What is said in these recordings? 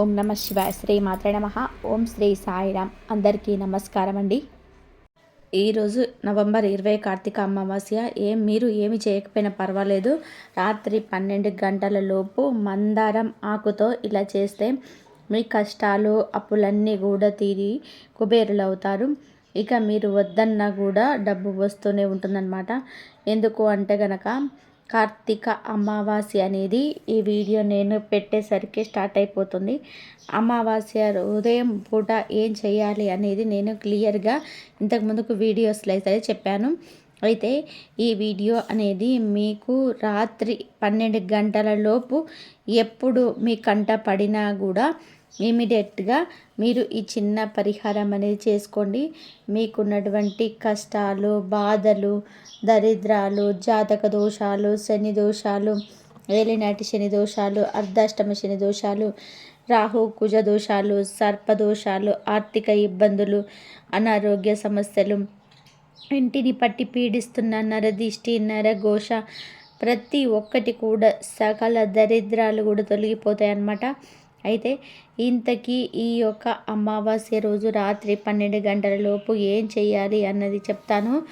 ఓం నమ శివాయ. శ్రీ మాత్ర నమ. ఓం శ్రీ సాయిరామ్ అందరికీ నమస్కారం అండి ఈరోజు నవంబర్ ఇరవై కార్తీక అమావాస్య. ఏం మీరు ఏమి చేయకపోయినా పర్వాలేదు. రాత్రి పన్నెండు గంటల లోపు మందారం ఆకుతో ఇలా చేస్తే మీ కష్టాలు అప్పులన్నీ కూడా తీరి కుబేరులు అవుతారు ఇక మీరు వద్దన్నా కూడా డబ్బు వస్తూనే ఉంటుందన్నమాట. ఎందుకు అంటే గనక కార్తీక అమావాస్య అనేది ఈ వీడియో నేను పెట్టేసరికి స్టార్ట్ అయిపోతుంది. అమావాస్య ఉదయం పూట ఏం చేయాలి అనేది నేను క్లియర్గా ఇంతకుముందుకు వీడియోస్లో అయితే చెప్పాను. అయితే ఈ వీడియో అనేది మీకు రాత్రి పన్నెండు గంటల లోపు ఎప్పుడు మీ కంట పడినా కూడా ఇమీడియట్గా మీరు ఈ చిన్న పరిహారం అనేది చేసుకోండి. మీకున్నటువంటి కష్టాలు బాధలు దరిద్రాలు జాతక దోషాలు శని దోషాలు ఏలినాటి శని దోషాలు అర్ధాష్టమ శని దోషాలు రాహు కుజ దోషాలు సర్పదోషాలు ఆర్థిక ఇబ్బందులు అనారోగ్య సమస్యలు ఇంటిని పట్టి పీడిస్తున్న నరదిష్టి నరఘోష ప్రతి ఒక్కటి కూడా సకల దరిద్రాలు కూడా తొలగిపోతాయి అన్నమాట అయితే ఇంతకీ ఈ యొక్క అమావాస్య రోజు రాత్రి పన్నెండు గంటల లోపు ఏం చేయాలి అన్నది చెప్తాను.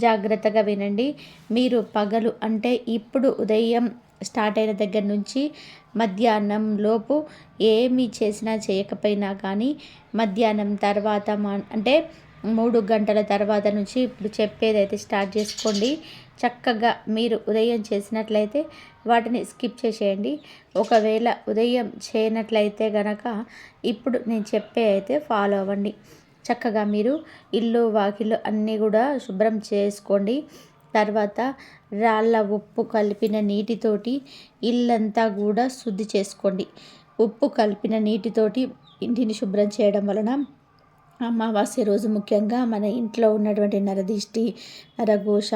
జాగ్రత్తగా వినండి. మీరు పగలు అంటే ఇప్పుడు ఉదయం స్టార్ట్ అయిన దగ్గర నుంచి మధ్యాహ్నం లోపు ఏమి చేసినా చేయకపోయినా కానీ మధ్యాహ్నం తర్వాత అంటే మూడు గంటల తర్వాత నుంచి ఇప్పుడు చెప్పేదైతే స్టార్ట్ చేసుకోండి. చక్కగా మీరు ఉదయం చేసినట్లయితే వాటిని స్కిప్ చేసేయండి. ఒకవేళ ఉదయం చేయనట్లయితే గనక ఇప్పుడు నేను చెప్పే అయితే ఫాలో అవ్వండి. చక్కగా మీరు ఇల్లు వాకిలు అన్నీ కూడా శుభ్రం చేసుకోండి. తర్వాత రాళ్ళ ఉప్పు కలిపిన నీటితోటి ఇల్లంతా కూడా శుద్ధి చేసుకోండి. ఉప్పు కలిపిన నీటితోటి ఇంటిని శుభ్రం చేయడం వలన అమావాస్య రోజు ముఖ్యంగా మన ఇంట్లో ఉన్నటువంటి నరదిష్టి నరఘోష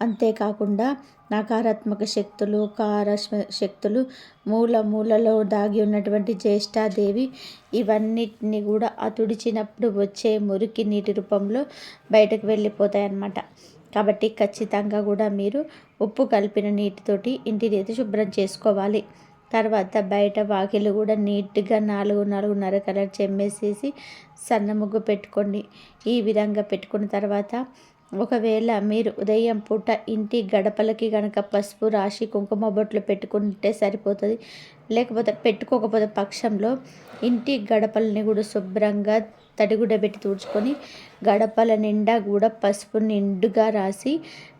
అంతేకాకుండా నకారాత్మక శక్తులు కార శక్తులు మూల మూలలో దాగి ఉన్నటువంటి జ్యేష్ఠాదేవి ఇవన్నిటిని కూడా అతుడిచినప్పుడు వచ్చే మురికి నీటి రూపంలో బయటకు వెళ్ళిపోతాయి అన్నమాట కాబట్టి ఖచ్చితంగా కూడా మీరు ఉప్పు కలిపిన నీటితోటి ఇంటిని అయితే శుభ్రం చేసుకోవాలి. తర్వాత బయట వాకిలు కూడా నీట్గా నాలుగు నాలుగున్నర కలర్ చెమ్మేసేసి సన్న ముగ్గు పెట్టుకోండి. ఈ విధంగా పెట్టుకున్న తర్వాత ఒకవేళ మీరు ఉదయం పూట ఇంటి గడపలకి కనుక పసుపు రాసి కుంకుమ బొట్లు పెట్టుకుంటే సరిపోతుంది. లేకపోతే పెట్టుకోకపోతే పక్షంలో ఇంటి గడపలని కూడా శుభ్రంగా తడిగుడ్డ పెట్టి తుడుచుకొని గడపల నిండా కూడా పసుపు నిండుగా రాసి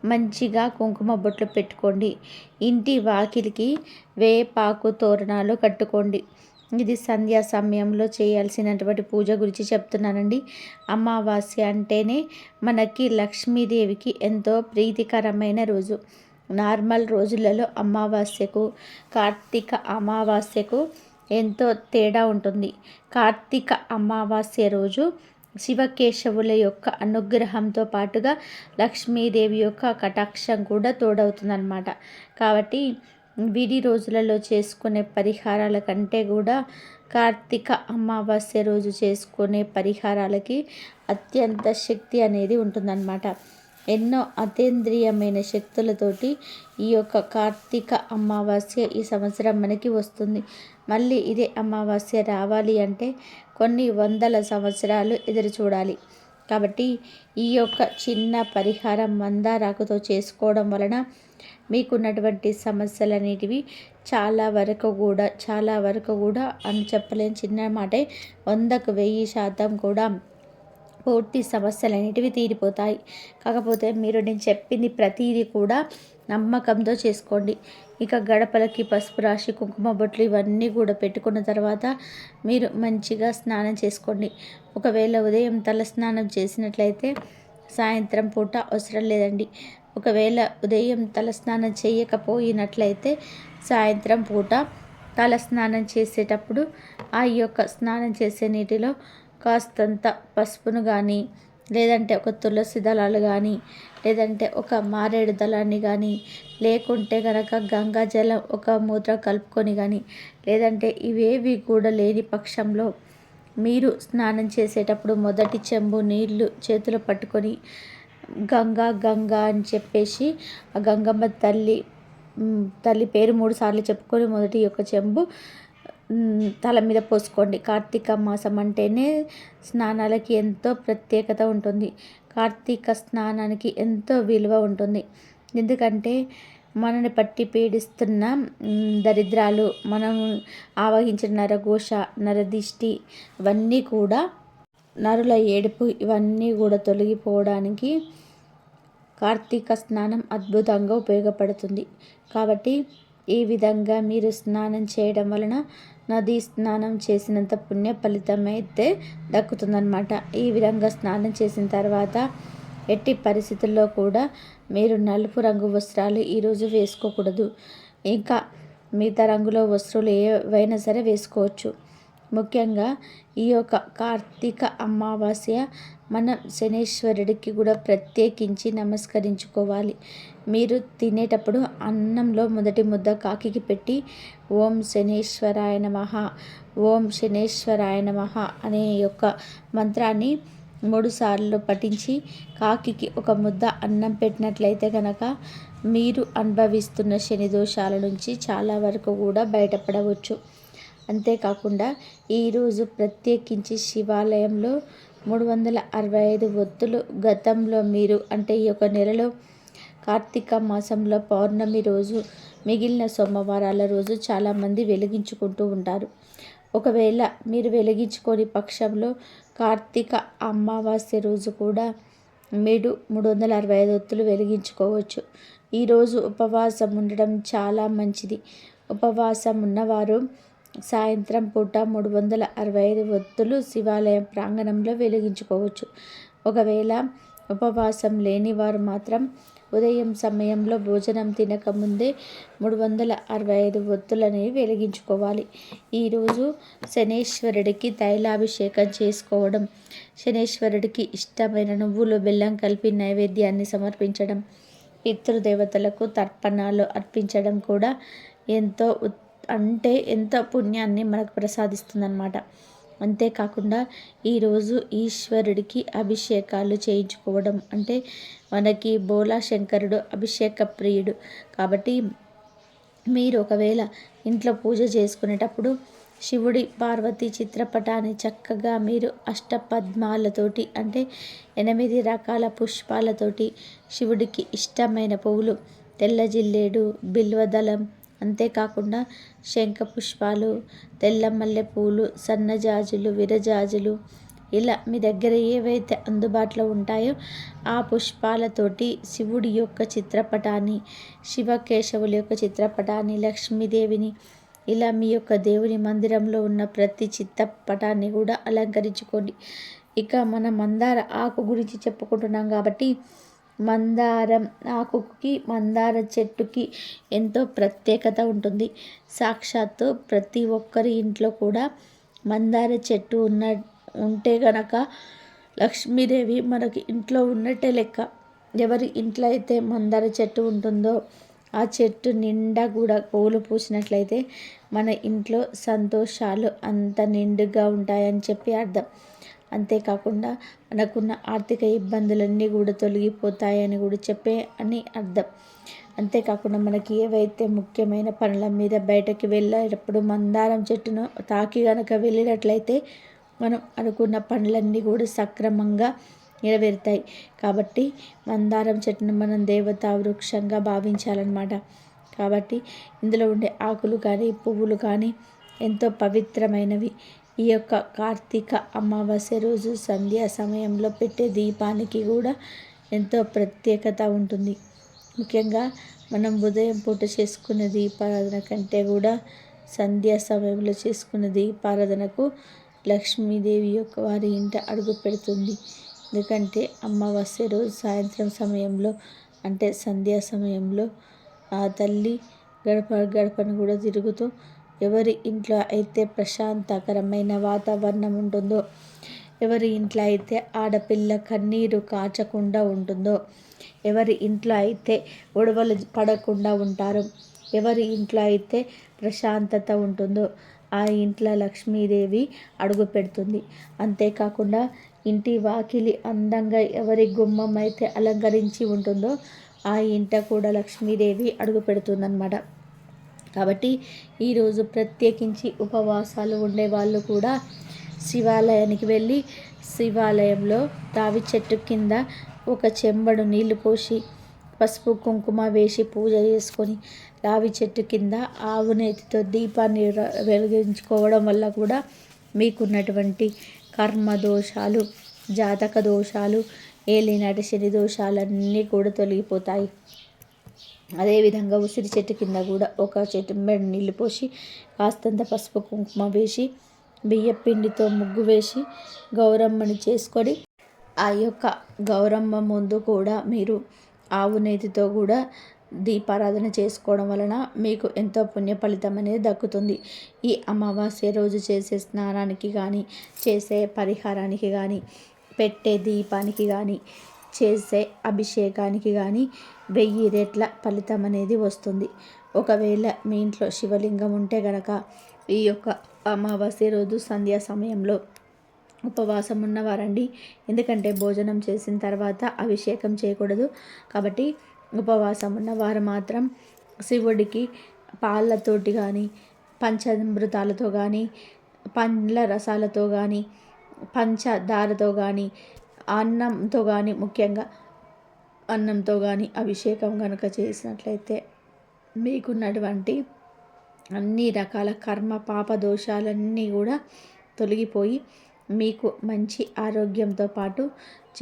మంచిగా కుంకుమ బొట్లు పెట్టుకోండి. ఇంటి వాకిలికి వేపాకు తోరణాలు కట్టుకోండి. ఇది సంధ్యా సమయంలో చేయాల్సినటువంటి పూజ గురించి చెప్తున్నానండి. అమావాస్య అంటేనే మనకి లక్ష్మీదేవికి ఎంతో ప్రీతికరమైన రోజు. నార్మల్ రోజులలో అమావాస్యకు కార్తీక అమావాస్యకు ఎంతో తేడా ఉంటుంది. కార్తీక అమావాస్య రోజు శివకేశవుల యొక్క అనుగ్రహంతో పాటుగా లక్ష్మీదేవి యొక్క కటాక్షం కూడా తోడవుతుందన్నమాట. కాబట్టి విడి రోజులలో చేసుకునే పరిహారాల కంటే కూడా కార్తీక అమావాస్య రోజు చేసుకునే పరిహారాలకి అత్యంత శక్తి అనేది ఉంటుందన్నమాట. ఎన్నో అతేంద్రియమైన శక్తులతోటి ఈ యొక్క కార్తీక అమావాస్య ఈ సంవత్సరం మనకి వస్తుంది. మళ్ళీ ఇదే అమావాస్య రావాలి అంటే కొన్ని వందల సంవత్సరాలు ఎదురు చూడాలి. కాబట్టి ఈ యొక్క చిన్న పరిహారం మందారాకుతో చేసుకోవడం వలన మీకున్నటువంటి సమస్యలు అనేటివి చాలా వరకు కూడా చాలా వరకు కూడా అని చెప్పలేని చిన్న మాటే వందకు వెయ్యి శాతం కూడా పూర్తి సమస్యలు అనేటివి తీరిపోతాయి. కాకపోతే మీరు నేను చెప్పింది ప్రతిదీ కూడా నమ్మకంతో చేసుకోండి. ఇక గడపలకి పసుపు రాశి కుంకుమ బొట్లు ఇవన్నీ కూడా పెట్టుకున్న తర్వాత మీరు మంచిగా స్నానం చేసుకోండి. ఒకవేళ ఉదయం తల స్నానం చేసినట్లయితే సాయంత్రం పూట అవసరం లేదండి. ఒకవేళ ఉదయం తలస్నానం చేయకపోయినట్లయితే సాయంత్రం పూట తలస్నానం చేసేటప్పుడు ఆ యొక్క స్నానం చేసే నీటిలో కాస్తంత పసుపును కానీ లేదంటే ఒక తులసి దళాలు కానీ లేదంటే ఒక మారేడు దళాన్ని కానీ లేకుంటే కనుక గంగా జలం ఒక మూత్ర కలుపుకొని కానీ లేదంటే ఇవేవి కూడా లేని పక్షంలో మీరు స్నానం చేసేటప్పుడు మొదటి చెంబు నీళ్ళు చేతులు పట్టుకొని గంగా గంగా అని చెప్పేసి ఆ గంగమ్మ తల్లి తల్లి పేరు మూడు సార్లు చెప్పుకొని మొదటి యొక్క చెంబు తల మీద పోసుకోండి. కార్తీక మాసం అంటేనే స్నానాలకి ఎంతో ప్రత్యేకత ఉంటుంది. కార్తీక స్నానానికి ఎంతో విలువ ఉంటుంది. ఎందుకంటే మనని పట్టి పీడిస్తున్న దరిద్రాలు మనం ఆవహించిన నరఘోష నరదిష్టి ఇవన్నీ కూడా నరుల ఏడుపు ఇవన్నీ కూడా తొలగిపోవడానికి కార్తీక స్నానం అద్భుతంగా ఉపయోగపడుతుంది. కాబట్టి ఈ విధంగా మీరు స్నానం చేయడం వలన నదీ స్నానం చేసినంత పుణ్య ఫలితం అయితే దక్కుతుందన్నమాట. ఈ విధంగా స్నానం చేసిన తర్వాత ఎట్టి పరిస్థితుల్లో కూడా మీరు నలుపు రంగు వస్త్రాలు ఈరోజు వేసుకోకూడదు. ఇంకా మిగతా రంగులో వస్త్రాలు ఏవైనా సరే వేసుకోవచ్చు. ముఖ్యంగా ఈ యొక్క కార్తీక అమావాస్య మనం శనేశ్వరుడికి కూడా ప్రత్యేకించి నమస్కరించుకోవాలి. మీరు తినేటప్పుడు అన్నంలో మొదటి ముద్ద కాకికి పెట్టి ఓం శనేశ్వరాయ నమః ఓం శనేశ్వరాయ నమః అనే యొక్క మంత్రాన్ని మూడుసార్లు పఠించి కాకికి ఒక ముద్ద అన్నం పెట్టినట్లయితే కనుక మీరు అనుభవిస్తున్న శని దోషాల నుంచి చాలా వరకు కూడా బయటపడవచ్చు. అంతేకాకుండా ఈరోజు ప్రత్యేకించి శివాలయంలో మూడు వందల అరవై ఐదు ఒత్తులు గతంలో మీరు అంటే ఈ యొక్క నెలలో కార్తీక మాసంలో పౌర్ణమి రోజు మిగిలిన సోమవారాల రోజు చాలామంది వెలిగించుకుంటూ ఉంటారు. ఒకవేళ మీరు వెలిగించుకొని పక్షంలో కార్తీక అమావాస్య రోజు కూడా మీరు మూడు వందల అరవై ఐదు ఒత్తులు వెలిగించుకోవచ్చు. ఈరోజు ఉపవాసం ఉండడం చాలా మంచిది. ఉపవాసం ఉన్నవారు సాయంత్రం పూట మూడు వందల అరవై ఐదు ఒత్తులు శివాలయం ప్రాంగణంలో వెలిగించుకోవచ్చు. ఒకవేళ ఉపవాసం లేని వారు మాత్రం ఉదయం సమయంలో భోజనం తినకముందే మూడు వందల అరవై ఐదు ఒత్తులనేవి వెలిగించుకోవాలి. ఈరోజు శనేశ్వరుడికి తైలాభిషేకం చేసుకోవడం శనేశ్వరుడికి ఇష్టమైన నువ్వులు బెల్లం కలిపి నైవేద్యాన్ని సమర్పించడం పితృదేవతలకు తర్పణాలు అర్పించడం కూడా ఎంతో అంటే ఎంత పుణ్యాన్ని మనకు ప్రసాదిస్తుందన్నమాట. అంతేకాకుండా ఈరోజు ఈశ్వరుడికి అభిషేకాలు చేయించుకోవడం. అంటే మనకి బోలా శంకరుడు అభిషేక ప్రియుడు కాబట్టి మీరు ఒకవేళ ఇంట్లో పూజ చేసుకునేటప్పుడు శివుడి పార్వతి చిత్రపటాన్ని చక్కగా మీరు అష్టపద్మాలతోటి అంటే ఎనిమిది రకాల పుష్పాలతోటి శివుడికి ఇష్టమైన పువ్వులు తెల్ల జిల్లేడు బిల్వదళం అంతేకాకుండా శంఖ పుష్పాలు తెల్ల మల్లె పూలు సన్నజాజులు విరజాజులు ఇలా మీ దగ్గర ఏవైతే అందుబాటులో ఉంటాయో ఆ పుష్పాలతోటి శివుడి యొక్క చిత్రపటాన్ని శివకేశవుల యొక్క చిత్రపటాన్ని లక్ష్మీదేవిని ఇలా మీ యొక్క దేవుని మందిరంలో ఉన్న ప్రతి చిత్రపటాన్ని కూడా అలంకరించుకోండి. ఇక మన మందార ఆకు గురించి చెప్పుకుంటున్నాం కాబట్టి మందారం ఆకుకి మందార చెట్టుకి ఎంతో ప్రత్యేకత ఉంటుంది. సాక్షాత్తు ప్రతి ఒక్కరి ఇంట్లో కూడా మందార చెట్టు ఉన్న ఉంటే గనక లక్ష్మీదేవి మనకి ఇంట్లో ఉన్నట్టే లెక్క. ఎవరి ఇంట్లో అయితే మందార చెట్టు ఉంటుందో ఆ చెట్టు నిండా కూడా పూలు పూసినట్లయితే మన ఇంట్లో సంతోషాలు అంత నిండుగా ఉంటాయని చెప్పి అర్థం. అంతేకాకుండా మనకున్న ఆర్థిక ఇబ్బందులన్నీ కూడా తొలగిపోతాయని కూడా చెప్పే అని అర్థం. అంతేకాకుండా మనకి ఏవైతే ముఖ్యమైన పనుల మీద బయటకి వెళ్ళేటప్పుడు మందారం చెట్టును తాకి గనక వెళ్ళినట్లయితే మనం అనుకున్న పనులన్నీ కూడా సక్రమంగా నెరవేరుతాయి. కాబట్టి మందారం చెట్టును మనం దేవతా వృక్షంగా భావించాలన్నమాట. కాబట్టి ఇందులో ఉండే ఆకులు కానీ పువ్వులు కానీ ఎంతో పవిత్రమైనవి. ఈ యొక్క కార్తీక అమావాస్య రోజు సంధ్యా సమయంలో పెట్టే దీపానికి కూడా ఎంతో ప్రత్యేకత ఉంటుంది. ముఖ్యంగా మనం ఉదయం పూట చేసుకునే దీపారాధన కంటే కూడా సంధ్యా సమయంలో చేసుకున్న దీపారాధనకు లక్ష్మీదేవి యొక్క వారి ఇంట అడుగు పెడుతుంది. ఎందుకంటే అమావాస్య రోజు సాయంత్రం సమయంలో అంటే సంధ్యా సమయంలో ఆ తల్లి గడప గడపను కూడా తిరుగుతూ ఎవరి ఇంట్లో అయితే ప్రశాంతకరమైన వాతావరణం ఉంటుందో ఎవరి ఇంట్లో అయితే ఆడపిల్ల కన్నీరు కాచకుండా ఉంటుందో ఎవరి ఇంట్లో అయితే గొడవలు పడకుండా ఉంటారు ఎవరి ఇంట్లో అయితే ప్రశాంతత ఉంటుందో ఆ ఇంట్లో లక్ష్మీదేవి అడుగు పెడుతుంది. అంతేకాకుండా ఇంటి వాకిలి అందంగా ఎవరి గుమ్మం అయితే అలంకరించి ఉంటుందో ఆ ఇంట కూడా లక్ష్మీదేవి అడుగు పెడుతుందన్నమాట. కాబట్టి ఈరోజు ప్రత్యేకించి ఉపవాసాలు ఉండే వాళ్ళు కూడా శివాలయానికి వెళ్ళి శివాలయంలో తావి చెట్టు కింద ఒక చెంబడు నీళ్ళు పోసి పసుపు కుంకుమ వేసి పూజ చేసుకొని రావి చెట్టు కింద ఆవునేతితో దీపాన్ని వెలిగించుకోవడం వల్ల కూడా మీకున్నటువంటి కర్మ దోషాలు జాతక దోషాలు ఏలినాటి శని దోషాలన్నీ కూడా తొలగిపోతాయి. అదేవిధంగా ఉసిరి చెట్టు కింద కూడా ఒక చెట్టు మెడ నీళ్ళు పోసి కాస్తంత పసుపు కుంకుమ వేసి బియ్యపిండితో ముగ్గు వేసి గౌరమ్మని చేసుకొని ఆ యొక్క గౌరమ్మ ముందు కూడా మీరు ఆవు నేతితో కూడా దీపారాధన చేసుకోవడం వలన మీకు ఎంతో పుణ్య ఫలితం అనేది దక్కుతుంది. ఈ అమావాస్య రోజు చేసే స్నానానికి కానీ చేసే పరిహారానికి కానీ పెట్టే దీపానికి కానీ చేసే అభిషేకానికి కానీ వెయ్యి రెట్ల ఫలితం అనేది వస్తుంది. ఒకవేళ మీ ఇంట్లో శివలింగం ఉంటే గనక ఈ యొక్క అమావాస్య రోజు సంధ్యా సమయంలో ఉపవాసం ఉన్నవారండి. ఎందుకంటే భోజనం చేసిన తర్వాత అభిషేకం చేయకూడదు. కాబట్టి ఉపవాసం ఉన్నవారు మాత్రం శివుడికి పాలతోటి కానీ పంచామృతాలతో కానీ పండ్ల రసాలతో కానీ పంచదారతో కానీ అన్నంతో కానీ ముఖ్యంగా అన్నంతో కానీ అభిషేకం కనుక చేసినట్లయితే మీకున్నటువంటి అన్ని రకాల కర్మ పాప దోషాలన్నీ కూడా తొలగిపోయి మీకు మంచి ఆరోగ్యంతో పాటు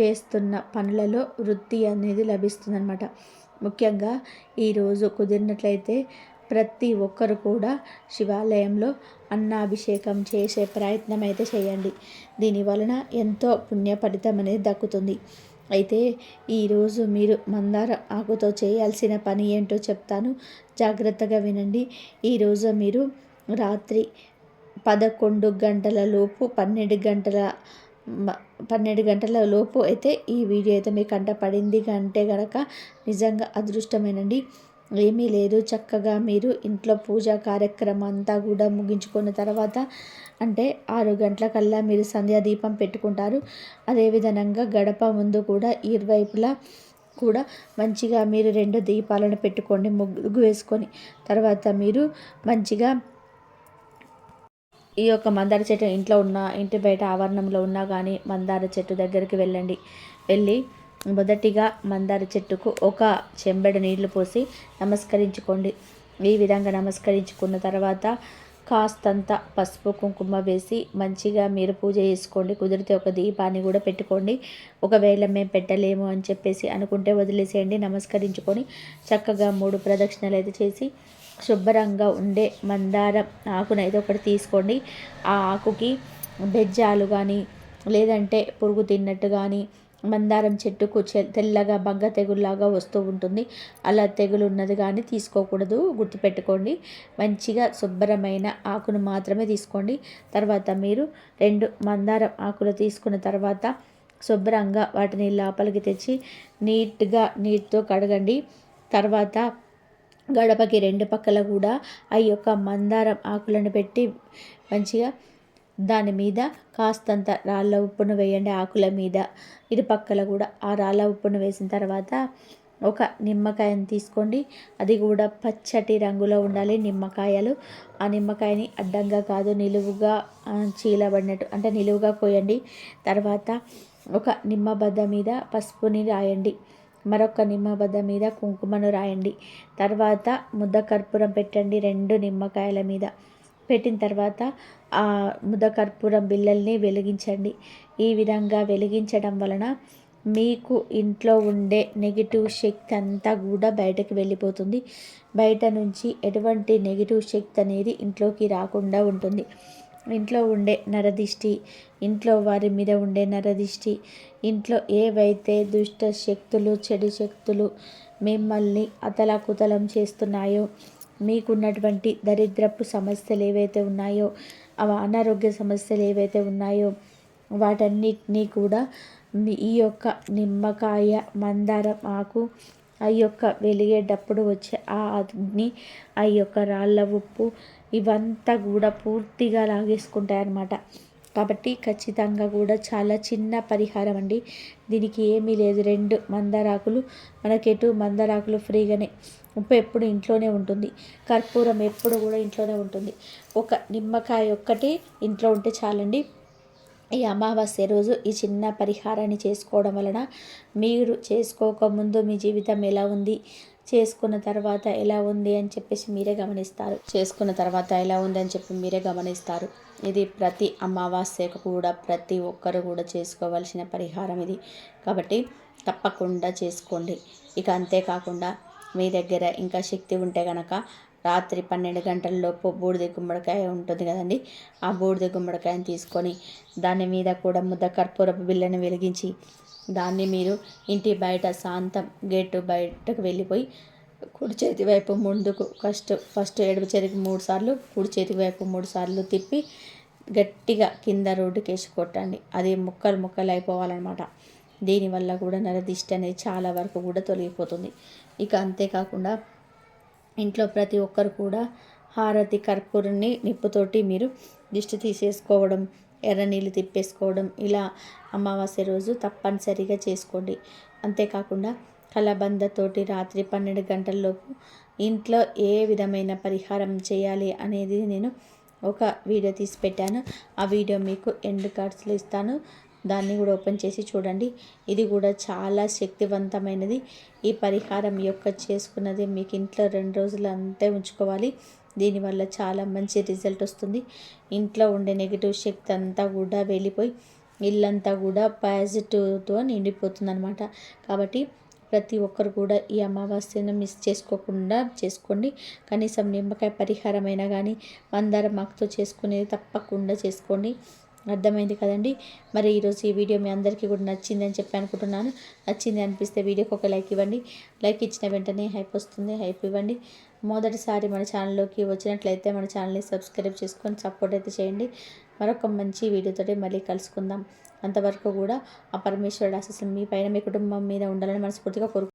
చేస్తున్న పనులలో వృత్తి అనేది లభిస్తుందన్నమాట. ముఖ్యంగా ఈరోజు కుదిరినట్లయితే ప్రతి ఒక్కరు కూడా శివాలయంలో అన్నాభిషేకం చేసే ప్రయత్నం అయితే చేయండి. దీని వలన ఎంతో పుణ్య ఫలితం అనేది దక్కుతుంది. అయితే ఈరోజు మీరు మందార ఆకుతో చేయాల్సిన పని ఏంటో చెప్తాను. జాగ్రత్తగా వినండి. ఈరోజు మీరు రాత్రి పదకొండు గంటల లోపు పన్నెండు గంటల పన్నెండు గంటల లోపు అయితే ఈ వీడియో అయితే మీ కంట పడింది. అంటే కనుక నిజంగా అదృష్టమేనండి. ఏమీ లేదు. చక్కగా మీరు ఇంట్లో పూజా కార్యక్రమం అంతా కూడా ముగించుకున్న తర్వాత అంటే ఆరు గంటలకల్లా మీరు మీరు సంధ్యాదీపం పెట్టుకుంటారు. అదేవిధంగా గడప ముందు కూడా ఇరువైపులా కూడా మంచిగా మీరు రెండు దీపాలను పెట్టుకోండి ముగ్గు వేసుకొని తర్వాత మీరు మంచిగా ఈ యొక్క మందార చెట్టు ఇంట్లో ఉన్న ఇంటి బయట ఆవరణంలో ఉన్నా కానీ మందార చెట్టు దగ్గరికి వెళ్ళండి. వెళ్ళి మొదటిగా మందార చెట్టుకు ఒక చెంబెడు నీళ్ళు పోసి నమస్కరించుకోండి. ఈ విధంగా నమస్కరించుకున్న తర్వాత కాస్తంత పసుపు కుంకుమ వేసి మంచిగా మీరు పూజ చేసుకోండి. కుదిరితే ఒక దీపాన్ని కూడా పెట్టుకోండి. ఒకవేళ మేము పెట్టలేము అని చెప్పేసి అనుకుంటే వదిలేసేయండి. నమస్కరించుకొని చక్కగా మూడు ప్రదక్షిణలు అయితే చేసి శుభ్రంగా ఉండే మందారం ఆకునైతే ఒకటి తీసుకోండి. ఆ ఆకుకి బెజ్జాలు కానీ లేదంటే పురుగు తిన్నట్టు కానీ మందారం చెట్టుకు తెల్లగా బంగ తెగుల్లాగా వస్తూ ఉంటుంది. అలా తెగులు ఉన్నది కానీ తీసుకోకూడదు. గుర్తుపెట్టుకోండి. మంచిగా శుభ్రమైన ఆకును మాత్రమే తీసుకోండి. తర్వాత మీరు రెండు మందారం ఆకులు తీసుకున్న తర్వాత శుభ్రంగా వాటిని లోపలికి తెచ్చి నీట్గా నీటితో కడగండి. తర్వాత గడపకి రెండు పక్కల కూడా ఆ యొక్క మందారం ఆకులను పెట్టి మంచిగా దాని మీద కాస్తంత రాళ్ళ ఉప్పును వేయండి ఆకుల మీద. ఇరుపక్కల కూడా ఆ రాళ్ళ ఉప్పును వేసిన తర్వాత ఒక నిమ్మకాయని తీసుకోండి. అది కూడా పచ్చటి రంగులో ఉండాలి. నిమ్మకాయలు ఆ నిమ్మకాయని అడ్డంగా కాదు నిలువుగా చీలబడినట్టు అంటే నిలువుగా కోయండి. తర్వాత ఒక నిమ్మబద్ద మీద పసుపుని రాయండి. మరొక నిమ్మబద్ద మీద కుంకుమను రాయండి. తర్వాత ముద్ద కర్పూరం పెట్టండి రెండు నిమ్మకాయల మీద. పెట్టిన తర్వాత ఆ ముదకర్పూరం బిల్లల్ని వెలిగించండి. ఈ విధంగా వెలిగించడం వలన మీకు ఇంట్లో ఉండే నెగిటివ్ శక్తి అంతా కూడా బయటకు వెళ్ళిపోతుంది. బయట నుంచి ఎటువంటి నెగిటివ్ శక్తి అనేది ఇంట్లోకి రాకుండా ఉంటుంది. ఇంట్లో ఉండే నరదిష్టి ఇంట్లో వారి మీద ఉండే నరదిష్టి ఇంట్లో ఏవైతే దుష్ట శక్తులు చెడు శక్తులు మిమ్మల్ని అతలాకుతలం చేస్తున్నాయో మీకున్నటువంటి దరిద్రపు సమస్యలు ఏవైతే ఉన్నాయో అవి అనారోగ్య సమస్యలు ఏవైతే ఉన్నాయో వాటన్నిటినీ కూడా ఈ యొక్క నిమ్మకాయ మందారం ఆకు ఆ యొక్క వెలిగేటప్పుడు వచ్చే ఆ అగ్ని ఆ యొక్క రాళ్ళ ఉప్పు ఇవంతా కూడా పూర్తిగా లాగేసుకుంటాయి అన్నమాట కాబట్టి ఖచ్చితంగా కూడా చాలా చిన్న పరిహారం అండి. దీనికి ఏమీ లేదు. రెండు మందారాకులు మనకెటు మందారాకులు ఫ్రీగానే ఉప్పు ఎప్పుడు ఇంట్లోనే ఉంటుంది. కర్పూరం ఎప్పుడు కూడా ఇంట్లోనే ఉంటుంది. ఒక నిమ్మకాయ ఒక్కటి ఇంట్లో ఉంటే చాలండి. ఈ అమావాస్య రోజు ఈ చిన్న పరిహారాన్ని చేసుకోవడం వలన మీరు చేసుకోకముందు మీ జీవితం ఎలా ఉంది చేసుకున్న తర్వాత ఎలా ఉంది అని చెప్పేసి మీరే గమనిస్తారు. చేసుకున్న తర్వాత ఎలా ఉంది అని చెప్పి మీరే గమనిస్తారు. ఇది ప్రతి అమావాస్యకు కూడా ప్రతి ఒక్కరు కూడా చేసుకోవాల్సిన పరిహారం ఇది. కాబట్టి తప్పకుండా చేసుకోండి. ఇక అంతేకాకుండా మీ దగ్గర ఇంకా శక్తి ఉంటే కనుక రాత్రి పన్నెండు గంటలలోపు బూడిద గుమ్మడికాయ ఉంటుంది కదండి ఆ బూడిద గుమ్మడికాయని తీసుకొని దాని మీద కూడా ముద్ద కర్పూరపు బిళ్ళను వెలిగించి దాన్ని మీరు ఇంటి బయట శాంతం గేటు బయటకు వెళ్ళిపోయి కుడి చేతి వైపు ముందుకు ఫస్ట్ ఫస్ట్ ఎడమ చేతికి మూడు సార్లు కుడి చేతి వైపు మూడు సార్లు తిప్పి గట్టిగా కింద రోడ్డుకి వేసి కొట్టండి. అది ముక్కలు ముక్కలు అయిపోవాలన్నమాట. దీనివల్ల కూడా నరదిష్టి అనేది చాలా వరకు కూడా తొలగిపోతుంది. ఇక అంతేకాకుండా ఇంట్లో ప్రతి ఒక్కరు కూడా హారతి కర్పూరాన్ని నిప్పుతోటి మీరు దిష్టి తీసేసుకోవడం ఎర్ర నీళ్ళు తిప్పేసుకోవడం ఇలా అమావాస్య రోజు తప్పనిసరిగా చేసుకోండి. అంతేకాకుండా కలబందతోటి రాత్రి పన్నెండు గంటల్లోపు ఇంట్లో ఏ విధమైన పరిహారం చేయాలి అనేది నేను ఒక వీడియో తీసి పెట్టాను. ఆ వీడియో మీకు ఎండ్ కార్డ్స్లో ఇస్తాను. దాన్ని కూడా ఓపెన్ చేసి చూడండి. ఇది కూడా చాలా శక్తివంతమైనది. ఈ పరిహారం యొక్క చేసుకున్నది మీకు ఇంట్లో రెండు రోజులు అంతే ఉంచుకోవాలి. దీనివల్ల చాలా మంచి రిజల్ట్ వస్తుంది. ఇంట్లో ఉండే నెగిటివ్ శక్తి అంతా కూడా వెళ్ళిపోయి ఇల్లంతా కూడా పాజిటివ్తో నిండిపోతుంది అనమాట కాబట్టి ప్రతి ఒక్కరు కూడా ఈ అమావాస్యను మిస్ చేసుకోకుండా చేసుకోండి. కనీసం నిమ్మకాయ పరిహారమైనా కానీ మందారం మాకుతో చేసుకునేది తప్పకుండా చేసుకోండి. అర్థమైంది కదండి. మరి ఈరోజు ఈ వీడియో మీ అందరికీ కూడా నచ్చింది అని చెప్పి అనుకుంటున్నాను. నచ్చింది అనిపిస్తే వీడియోకి ఒక లైక్ ఇవ్వండి. లైక్ ఇచ్చిన వెంటనే హైప్ వస్తుంది. హైప్ ఇవ్వండి. మొదటిసారి మన ఛానల్లోకి వచ్చినట్లయితే మన ఛానల్ని సబ్స్క్రైబ్ చేసుకొని సపోర్ట్ అయితే చేయండి. మరొక మంచి వీడియోతో మళ్ళీ కలుసుకుందాం. అంతవరకు కూడా ఆ పరమేశ్వరుడు అసలు మీ పైన మీ కుటుంబం మీద ఉండాలని మనస్ఫూర్తిగా కోరుకుంటున్నాను.